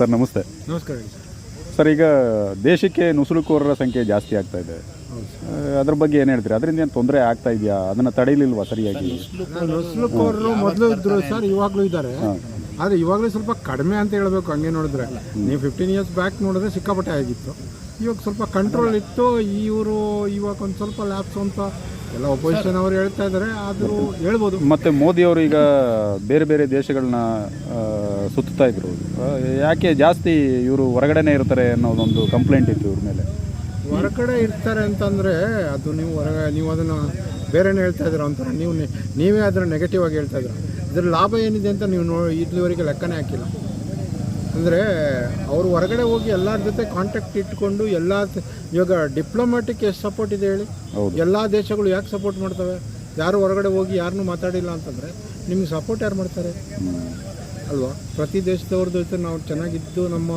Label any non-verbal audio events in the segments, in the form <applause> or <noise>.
Sir ನಮಸ್ತೆ. ನಮಸ್ಕಾರ ಹೇಳಿ ಸರ್ ಸರ್ ಈಗ ದೇಶಕ್ಕೆ ನುಸುಳುಕೋರರ ಸಂಖ್ಯೆ ಜಾಸ್ತಿ ಆಗ್ತಾ ಇದೆ. ಅದ್ರ ಬಗ್ಗೆ ಏನು ಹೇಳ್ತೀರಿ? ಅದರಿಂದ ಏನು ತೊಂದರೆ ಆಗ್ತಾ ಇದೆಯಾ? ಅದನ್ನು ತಡೆಯಲಿಲ್ವಾ ಸರಿಯಾಗಿ? ನುಸುಳುಕೋರರು ಮೊದಲು ಇದ್ರು ಸರ್ ಇವಾಗಲೂ ಇದ್ದಾರೆ. ಆದರೆ ಇವಾಗಲೂ ಸ್ವಲ್ಪ ಕಡಿಮೆ ಅಂತ ಹೇಳಬೇಕು ಹಂಗೆ ನೋಡಿದ್ರೆ. ನೀವು ಫಿಫ್ಟೀನ್ ಇಯರ್ಸ್ ಬ್ಯಾಕ್ ನೋಡಿದ್ರೆ ಸಿಕ್ಕಾಪಟ್ಟೆ ಆಗಿತ್ತು. ಇವಾಗ ಸ್ವಲ್ಪ ಕಂಟ್ರೋಲ್ ಇತ್ತು ಇವರು ಇವಾಗ ಒಂದು ಸ್ವಲ್ಪ ಲ್ಯಾಪ್ಸ್ ಅಂತ ಎಲ್ಲ ಒಪೋಸಿಷನ್ ಅವರು ಹೇಳ್ತಾ ಇದ್ದಾರೆ ಆದರೂ ಹೇಳ್ಬೋದು. ಮತ್ತೆ ಮೋದಿ ಅವರು ಈಗ ಬೇರೆ ಬೇರೆ ದೇಶಗಳನ್ನ ಸುತ್ತಾ ಇದ್ರು. ಯಾಕೆ ಜಾಸ್ತಿ ಇವರು ಹೊರಗಡೆನೇ ಇರ್ತಾರೆ ಅನ್ನೋದೊಂದು ಕಂಪ್ಲೇಂಟ್ ಇತ್ತು ಇವ್ರ ಮೇಲೆ. ಹೊರಗಡೆ ಇರ್ತಾರೆ ಅಂತಂದರೆ ಅದು ನೀವು ಹೊರಗೆ ನೀವು ಅದನ್ನು ಬೇರೆನೇ ಹೇಳ್ತಾ ಇದ್ದೀರ ಅಂತ ನೀವು ನೀವೇ ಅದನ್ನು ನೆಗೆಟಿವ್ ಆಗಿ ಹೇಳ್ತಾ ಇದ್ದೀರ. ಇದ್ರ ಲಾಭ ಏನಿದೆ ಅಂತ ನೀವು ನೋ ಇಲ್ಲಿವರೆಗೆ ಲೆಕ್ಕನೇ ಹಾಕಿಲ್ಲ. ಅಂದರೆ ಅವರು ಹೊರಗಡೆ ಹೋಗಿ ಎಲ್ಲರ ಜೊತೆ ಕಾಂಟ್ಯಾಕ್ಟ್ ಇಟ್ಕೊಂಡು ಎಲ್ಲ ಇವಾಗ ಡಿಪ್ಲೊಮ್ಯಾಟಿಕ್ ಎಷ್ಟು ಸಪೋರ್ಟ್ ಇದೆ ಹೇಳಿ. ಎಲ್ಲ ದೇಶಗಳು ಯಾಕೆ ಸಪೋರ್ಟ್ ಮಾಡ್ತವೆ? ಯಾರು ಹೊರಗಡೆ ಹೋಗಿ ಯಾರನ್ನೂ ಮಾತಾಡಿಲ್ಲ ಅಂತಂದರೆ ನಿಮ್ಗೆ ಸಪೋರ್ಟ್ ಯಾರು ಮಾಡ್ತಾರೆ? ಅಲ್ವಾ? ಪ್ರತಿ ದೇಶದವ್ರದ್ದು ಜೊತೆ ನಾವು ಚೆನ್ನಾಗಿದ್ದು ನಮ್ಮ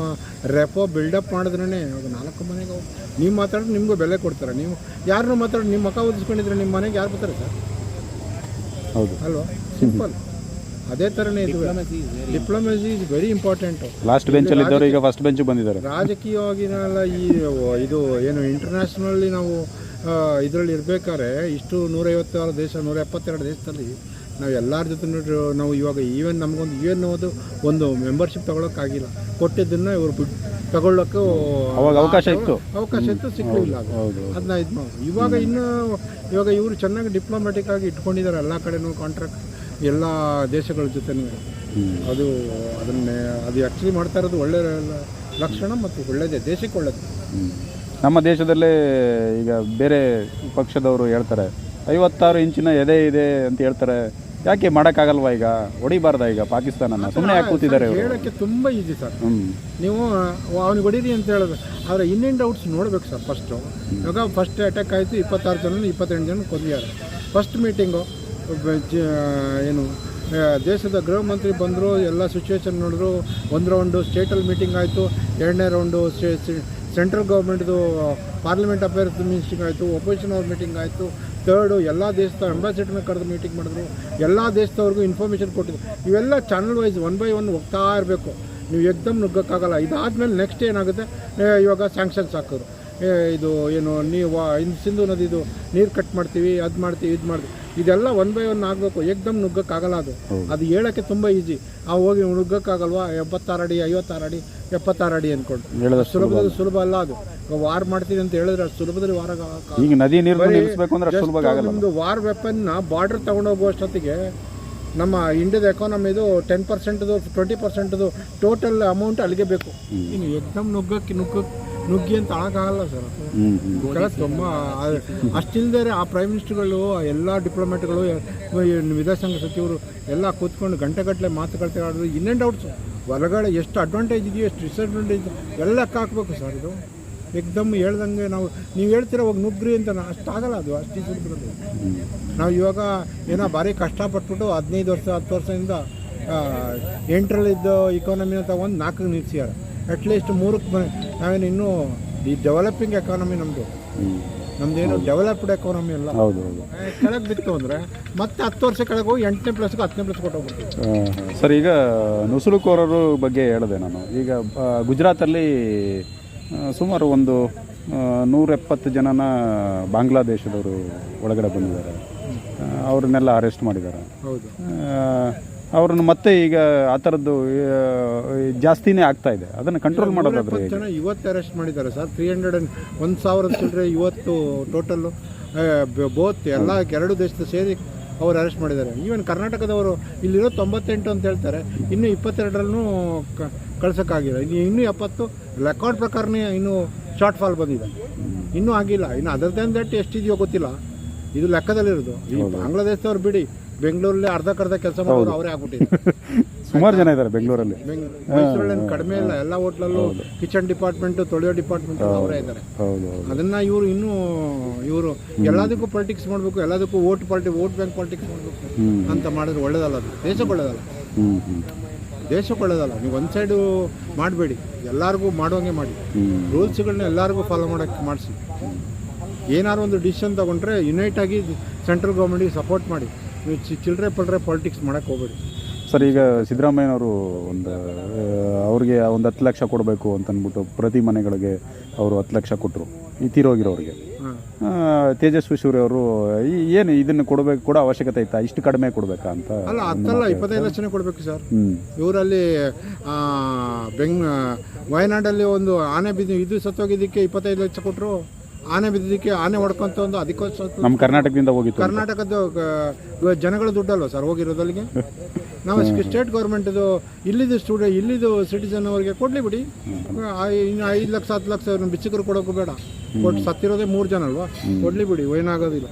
ರೆಪೋ ಬಿಲ್ಡಪ್ ಮಾಡಿದ್ರೇ ಇವಾಗ ನಾಲ್ಕು ಮನೆಗೆ ಹೋಗಿ ನೀವು ಮಾತಾಡಿದ್ರೆ ನಿಮಗೂ ಬೆಲೆ ಕೊಡ್ತಾರೆ. ನೀವು ಯಾರನ್ನೂ ಮಾತಾಡಿ ನಿಮ್ಮ ಮುಖ ಓದಿಸ್ಕೊಂಡಿದ್ರೆ ನಿಮ್ಮ ಮನೆಗೆ ಯಾರು ಬರ್ತಾರೆ ಸರ್? ಹೌದು. ಅಲ್ವಾ? ಸಿಂಪಲ್ ಅದೇ ಥರನೇ ಇದು. Diplomacy is very important last ಬೆಂಚಲ್ಲಿ ಇದ್ದವರು ಈಗ ಫಸ್ಟ್ ಬೆಂಚ್ ಬಂದಿದ್ದಾರೆ. ರಾಜಕೀಯವಾಗಿನಲ್ಲ ಈ ಇದು ಏನು ಇಂಟರ್ನ್ಯಾಷನಲ್ಲಿ ನಾವು ಇದರಲ್ಲಿ ಇರಬೇಕಾದ್ರೆ ಇಷ್ಟು ನೂರೈವತ್ತಾರು ದೇಶ ನೂರ ಎಪ್ಪತ್ತೆರಡು ದೇಶದಲ್ಲಿ ನಾವು ಎಲ್ಲರ ಜೊತೆ ನಾವು ಇವಾಗ ಈವನ್ ನಮಗೊಂದು ಯು ಎನ್ ಒಂದು ಒಂದು ಮೆಂಬರ್ಶಿಪ್ ತಗೊಳಕ್ಕಾಗಿಲ್ಲ. ಕೊಟ್ಟಿದ್ದನ್ನು ಇವರು ಬಿಟ್ಟು ಅವಾಗ ಅವಕಾಶ ಇತ್ತು. ಅವಕಾಶ ಇತ್ತು ಸಿಕ್ಕಲಿಲ್ಲ ಅದನ್ನ ಇದು ನಾವು ಇವಾಗ ಇನ್ನು ಇವಾಗ ಇವರು ಚೆನ್ನಾಗಿ ಡಿಪ್ಲೊಮ್ಯಾಟಿಕ್ ಆಗಿ ಇಟ್ಕೊಂಡಿದ್ದಾರೆ ಎಲ್ಲ ಕಡೆನೂ ಕಾಂಟ್ರಾಕ್ಟ್ ಎಲ್ಲ ದೇಶಗಳ ಜೊತೆನೂ. ಅದು ಅದನ್ನೇ ಅದು ಆ್ಯಕ್ಚುಲಿ ಮಾಡ್ತಾ ಇರೋದು ಒಳ್ಳೆ ಲಕ್ಷಣ ಮತ್ತು ಒಳ್ಳೆಯದೇ ದೇಶಕ್ಕೆ ಒಳ್ಳೆಯದು ನಮ್ಮ ದೇಶದಲ್ಲೇ ಈಗ ಬೇರೆ ಪಕ್ಷದವರು ಹೇಳ್ತಾರೆ ಐವತ್ತಾರು ಇಂಚಿನ ಎದೆ ಇದೆ ಅಂತ ಹೇಳ್ತಾರೆ. ಯಾಕೆ ಮಾಡೋಕ್ಕಾಗಲ್ವಾ ಈಗ? ಹೊಡಿಬಾರ್ದ ಈಗ ಪಾಕಿಸ್ತಾನನ ಸುಮ್ಮನೆ ಯಾಕೆ ಕೂತಿದ್ದಾರೆ ಇವರು? ಹೇಳೋಕ್ಕೆ ತುಂಬ ಈಸಿ ಸರ್. ನೀವು ಅವ್ನಿಗೆ ಹೊಡೀರಿ ಅಂತ ಹೇಳೋದು ಆದರೆ ಇನ್ ಡೌಟ್ಸ್ ನೋಡಬೇಕು ನೋಡ್ಬೇಕು ಸರ್ ಫಸ್ಟು ಇವಾಗ ಫಸ್ಟ್ ಅಟ್ಯಾಕ್ ಆಯಿತು ಇಪ್ಪತ್ತಾರು ಜನ ಇಪ್ಪತ್ತೆಂಟು ಜನ ಕೊಂದಿದ್ದಾರೆ ಫಸ್ಟ್ ಮೀಟಿಂಗು ಏನು ಆ, ದೇಶದ ಗೃಹ ಮಂತ್ರಿ ಬಂದರು ಎಲ್ಲ ಸಿಚುವೇಶನ್ ನೋಡಿದ್ರು. ಒಂದು ರೌಂಡು ಸ್ಟೇಟಲ್ಲಿ ಮೀಟಿಂಗ್ ಆಯಿತು ಎರಡನೇ ರೌಂಡು ಸೆಂಟ್ರಲ್ ಗೌರ್ಮೆಂಟ್ದು ಪಾರ್ಲಿಮೆಂಟ್ ಅಫೇರ್ಸ್ ಮೀಟಿಂಗ್ ಆಯಿತು ಒಪೋಸಿಷನ್ ಅವ್ರ ಮೀಟಿಂಗ್ ಆಯಿತು. ಥರ್ಡು ಎಲ್ಲ ದೇಶದ ಅಂಬಾಸಿಡರ್ನ ಕರೆದು ಮೀಟಿಂಗ್ ಮಾಡಿದ್ರು. ಎಲ್ಲ ದೇಶದವ್ರಿಗೂ ಇನ್ಫಾರ್ಮೇಷನ್ ಕೊಟ್ಟಿದ್ರು. ಇವೆಲ್ಲ channel wise one by one ಹೋಗ್ತಾ ಇರಬೇಕು. ನೀವು ಎಕ್ದಮ್ ನುಗ್ಗಕ್ಕಾಗಲ್ಲ. ಇದಾದಮೇಲೆ ನೆಕ್ಸ್ಟ್ ಏನಾಗುತ್ತೆ? ಇವಾಗ ಸ್ಯಾಂಕ್ಷನ್ಸ್ ಹಾಕೋರು ಇದು ಏನು ನೀವು ಸಿಂಧು ನದಿದು ನೀರು ಕಟ್ ಮಾಡ್ತೀವಿ ಅದು ಮಾಡ್ತೀವಿ ಇದು ಮಾಡ್ತೀವಿ. ಇದೆಲ್ಲ ಒನ್ ಬೈ ಒನ್ ಆಗಬೇಕು ಏಕ್ದಮ್ ನುಗ್ಗಕ್ಕಾಗಲ್ಲ ಅದು. ಅದು ಹೇಳೋಕ್ಕೆ ತುಂಬ ಈಸಿ ಆ ಹೋಗಿ ನುಗ್ಗಕ್ಕಾಗಲ್ವಾ? ಎಪ್ಪತ್ತಾರು ಅಡಿ ಐವತ್ತಾರು ಅಡಿ ಎಪ್ಪತ್ತಾರು ಅಡಿ ಅಂದ್ಕೊಂಡು ಸುಲಭದಲ್ಲಿ ಸುಲಭ ಅಲ್ಲ. ಅದು. ವಾರ್ ಮಾಡ್ತೀವಿ ಅಂತ ಹೇಳಿದ್ರೆ ಅಷ್ಟು ಸುಲಭದಲ್ಲಿ ವಾರ. ಈಗ ನದಿ ನೀರು ವಾರ್ ವೆಪನ್ನ ಬಾರ್ಡರ್ ತಗೊಂಡೋಗುವಷ್ಟೊತ್ತಿಗೆ ನಮ್ಮ ಇಂಡಿಯಾದ ಎಕಾನಮಿದು ಟೆನ್ ಪರ್ಸೆಂಟ್ದು ಟ್ವೆಂಟಿ ಪರ್ಸೆಂಟ್ದು ಟೋಟಲ್ ಅಮೌಂಟ್ ಅಲ್ಲಿಗೆ ಬೇಕು. ಇನ್ನು ಎಕ್ದಮ್ ನುಗ್ಗಕ್ಕೆ ನುಗ್ಗ ನುಗ್ಗಿ ಅಂತ ಆಗಲ್ಲ ಸರ್. ತುಂಬ ಅಷ್ಟಿಲ್ದೇ ಆ ಪ್ರೈಮ್ ಮಿನಿಸ್ಟರ್ಗಳು ಎಲ್ಲ ಡಿಪ್ಲೊಮ್ಯಾಟ್ಗಳು ವಿದೇಶಾಂಗ ಸಚಿವರು ಎಲ್ಲ ಕೂತ್ಕೊಂಡು ಗಂಟೆಗಟ್ಟಲೆ ಮಾತುಕತೆ ಆಡೋದು ಇನ್ ಡೌಟ್ಸ್ ಔಟ್ಸ್ ಹೊರಗಡೆ ಎಷ್ಟು ಅಡ್ವಾಂಟೇಜ್ ಇದೆಯೋ ಎಷ್ಟು ಡಿಸ್ಅಡ್ವಾಂಟೇಜ್ ಎಲ್ಲ ಹಾಕ್ಬೇಕು ಸರ್ ಇದು. ಎಕ್ದಮ್ ಹೇಳ್ದಂಗೆ ನಾವು ನೀವು ಹೇಳ್ತೀರ ಹೋಗಿ ನುಗ್ಗ್ರಿ ಅಂತ ಅಷ್ಟು ಆಗಲ್ಲ ಅದು ಅಷ್ಟು ಸುಲಭದ್ದು ನಾವು ಇವಾಗ ಏನೋ ಭಾರಿ ಕಷ್ಟಪಟ್ಬಿಟ್ಟು ಹದಿನೈದು ವರ್ಷ ಹತ್ತು ವರ್ಷದಿಂದ ಎಂಟ್ರಲ್ಲಿದ್ದು ಎಂಟರಲ್ಲಿದ್ದ ಇಕಾನಮಿನ ತಗೊಂಡು ನಾಲ್ಕು ನಿಲ್ಸಿದ್ದಾರೆ. ಅಟ್ಲೀಸ್ಟ್ ಮೂರಕ್ಕೆ ಬ ನಾವೇನು ಇನ್ನೂ ಈ ಡೆವಲಪಿಂಗ್ ಎಕಾನಮಿ ನಮ್ಮದು ನಮ್ದೇನು ಡೆವಲಪ್ಡ್ ಎಕಾನಮಿ ಅಲ್ಲ. ಹೌದು ಹೌದು. ಕೆಳಗೆ ಬಿತ್ತು ಅಂದರೆ ಮತ್ತೆ ಹತ್ತು ವರ್ಷ ಕೆಳಗೆ ಹೋಗಿ ಎಂಟನೇ ಪ್ಲಸ್ಗೆ ಹತ್ತನೇ ಪ್ಲಸ್ ಕೊಟ್ಟೋಗ್ಬಿಡ್ತೀವಿ ಸರ್ ಈಗ ನುಸುಳುಕೋರರು ಬಗ್ಗೆ ಹೇಳಿದೆ ನಾನು. ಈಗ ಆ, ಗುಜರಾತಲ್ಲಿ ಆ, ಸುಮಾರು ಒಂದು ಆ, ನೂರ ಎಪ್ಪತ್ತು ಜನನ ಬಾಂಗ್ಲಾದೇಶದವರು ಒಳಗಡೆ ಬಂದಿದ್ದಾರೆ. ಆ, ಅವ್ರನ್ನೆಲ್ಲ ಅರೆಸ್ಟ್ ಮಾಡಿದ್ದಾರೆ. ಹೌದು. ಆ, ಅವ್ರನ್ನ ಮತ್ತೆ ಈಗ ಆ ಥರದ್ದು ಜಾಸ್ತಿನೇ ಆಗ್ತಾ ಇದೆ. ಅದನ್ನು ಕಂಟ್ರೋಲ್ ಮಾಡೋದಾದ್ರೆ ಜನ ಇವತ್ತು ಅರೆಸ್ಟ್ ಮಾಡಿದ್ದಾರೆ ಸರ್. ತ್ರೀ ಹಂಡ್ರೆಡ್ ಅಂಡ್ ಒಂದು ಸಾವಿರ ಚಿಲ್ಲರೆ ಇವತ್ತು ಟೋಟಲ್ಲು ಬೋತ್ ಎಲ್ಲ ಎರಡು ದೇಶದ ಸೇರಿ ಅವರು ಅರೆಸ್ಟ್ ಮಾಡಿದ್ದಾರೆ. ಈವನ್ ಕರ್ನಾಟಕದವರು ಇಲ್ಲಿರೋ ತೊಂಬತ್ತೆಂಟು ಅಂತ ಹೇಳ್ತಾರೆ. ಇನ್ನು ಇಪ್ಪತ್ತೆರಡರಲ್ಲೂ ಕ ಕಳ್ಸೋಕ್ಕಾಗಿಲ್ಲ. ಇನ್ನು ಇನ್ನೂ ಎಪ್ಪತ್ತು ರೆಕಾರ್ಡ್ ಪ್ರಕಾರನೇ ಇನ್ನೂ ಶಾರ್ಟ್ ಫಾಲ್ ಬಂದಿದೆ. ಇನ್ನೂ ಆಗಿಲ್ಲ. ಇನ್ನು ಅದರ್ ದಟ್ ಎಷ್ಟಿದೆಯೋ ಗೊತ್ತಿಲ್ಲ. ಇದು ಲೆಕ್ಕದಲ್ಲಿರೋದು. ಈ ಬಾಂಗ್ಲಾದೇಶದವ್ರು ಬಿಡಿ. ಬೆಂಗಳೂರಲ್ಲಿ ಅರ್ಧಕ್ಕರ್ಧ ಕೆಲಸ ಮಾಡೋರು ಅವರೇ ಆಗ್ಬಿಟ್ಟಿದ್ದಾರೆ. <laughs> ಸುಮಾರು ಜನ ಇದ್ದಾರೆ ಬೆಂಗಳೂರಲ್ಲಿ. ಮೈಸೂರಲ್ಲಿ ಕಡಿಮೆ ಇಲ್ಲ ಎಲ್ಲ ಹೋಟ್ಲಲ್ಲೂ ಕಿಚನ್ ಡಿಪಾರ್ಟ್ಮೆಂಟ್ ತೊಳೆಯೋ ಡಿಪಾರ್ಟ್ಮೆಂಟ್ ಅವರೇ ಇದ್ದಾರೆ. ಅದನ್ನ ಇವರು ಇನ್ನೂ ಇವರು ಎಲ್ಲದಕ್ಕೂ ಪಾಲಿಟಿಕ್ಸ್ ಮಾಡಬೇಕು ಎಲ್ಲದಕ್ಕೂ vote party vote bank politics ಮಾಡಬೇಕು ಅಂತ ಮಾಡಿದ್ರೆ ಒಳ್ಳೇದಲ್ಲ ಅದು. ದೇಶಕ್ಕೆ ಒಳ್ಳೇದಲ್ಲ. ದೇಶಕ್ಕೆ ಒಳ್ಳೇದಲ್ಲ. ನೀವು ಒಂದು ಸೈಡು ಮಾಡಬೇಡಿ. ಎಲ್ಲರಿಗೂ ಮಾಡೋಂಗೆ ಮಾಡಿ. ರೂಲ್ಸ್ ರೂಲ್ಸ್ಗಳನ್ನ ಎಲ್ಲರಿಗೂ ಫಾಲೋ ಮಾಡೋಕ್ಕೆ ಮಾಡಿಸಿ. ಏನಾದ್ರು ಒಂದು ಡಿಸಿಷನ್ ತಗೊಂಡ್ರೆ ಯುನೈಟ್ ಆಗಿ ಸೆಂಟ್ರಲ್ ಗೌರ್ಮೆಂಟಿಗೆ ಸಪೋರ್ಟ್ ಮಾಡಿ. ನೀವು ಚಿ- ಚಿಲ್ಲರೆ ಪಲ್ರೆ ಪಾಲಿಟಿಕ್ಸ್ ಮಾಡೋಕೆ ಹೋಗ್ಬೇಡಿ. ಸರ್ ಈಗ ಸಿದ್ದರಾಮಯ್ಯನವರು ಒಂದು ಅವ್ರಿಗೆ ಒಂದು ಹತ್ತು ಲಕ್ಷ ಕೊಡಬೇಕು ಅಂತಂದ್ಬಿಟ್ಟು ಪ್ರತಿ ಮನೆಗಳಿಗೆ ಅವರು ಹತ್ತು ಲಕ್ಷ ಕೊಟ್ಟರು ಈ ತೀರೋಗಿರೋರಿಗೆ. ಹಾಂ. ಆ, ತೇಜಸ್ವಿ ಸೂರ್ಯ ಅವರು ಏನು ಇದನ್ನು ಕೊಡಬೇಕು ಕೂಡ ಅವಶ್ಯಕತೆ ಇತ್ತಾ? ಇಷ್ಟು ಕಡಿಮೆ ಕೊಡಬೇಕಾ ಅಂತ ಅಲ್ಲ ಹತ್ತಲ್ಲ ಇಪ್ಪತ್ತೈದು ಲಕ್ಷನೇ ಕೊಡಬೇಕು ಸರ್. ಹ್ಞೂ ಇವರಲ್ಲಿ ಬೆಂಗ್ ವಯನಾಡಲ್ಲಿ ಒಂದು ಆನೆ ಬಿದ್ದು ಇದು ಸತ್ತೋಗಿದ್ದಕ್ಕೆ ಇಪ್ಪತ್ತೈದು ಲಕ್ಷ ಕೊಟ್ಟರು ಆನೆ ಬಿದ್ದಿದ್ದಕ್ಕೆ ಆನೆ ಹೊಡ್ಕೊಂತ ಒಂದು ಅದಕ್ಕೋಸ್ಕರ ನಮ್ಮ ಕರ್ನಾಟಕದಿಂದ ಹೋಗಿತ್ತು ಕರ್ನಾಟಕದ ಗ- ಜನಗಳ ದುಡ್ಡಲ್ವ ಸರ್ ಹೋಗಿರೋದಲ್ಲಿಗೆ ನಾವು ಸ್ಟೇಟ್ ಗೌರ್ಮೆಂಟ್ದು ಇಲ್ಲಿದ್ದು ಸ್ಟೂಡೆ ಇಲ್ಲಿದ್ದು ಸಿಟಿಸನ್ ಅವರಿಗೆ ಕೊಡ್ಲಿ ಬಿಡಿ. ಆ, ಇನ್ನು ಐದು ಲಕ್ಷ ಹತ್ತು ಲಕ್ಷ ಬಿಚ್ಚಕರು ಕೊಡೋಕ್ಕೂ ಬೇಡ. ಕೊಟ್ಟು ಸತ್ತಿರೋದೇ ಮೂರು ಜನ ಅಲ್ವಾ? ಕೊಡ್ಲಿ ಬಿಡಿ ಏನಾಗೋದಿಲ್ಲ.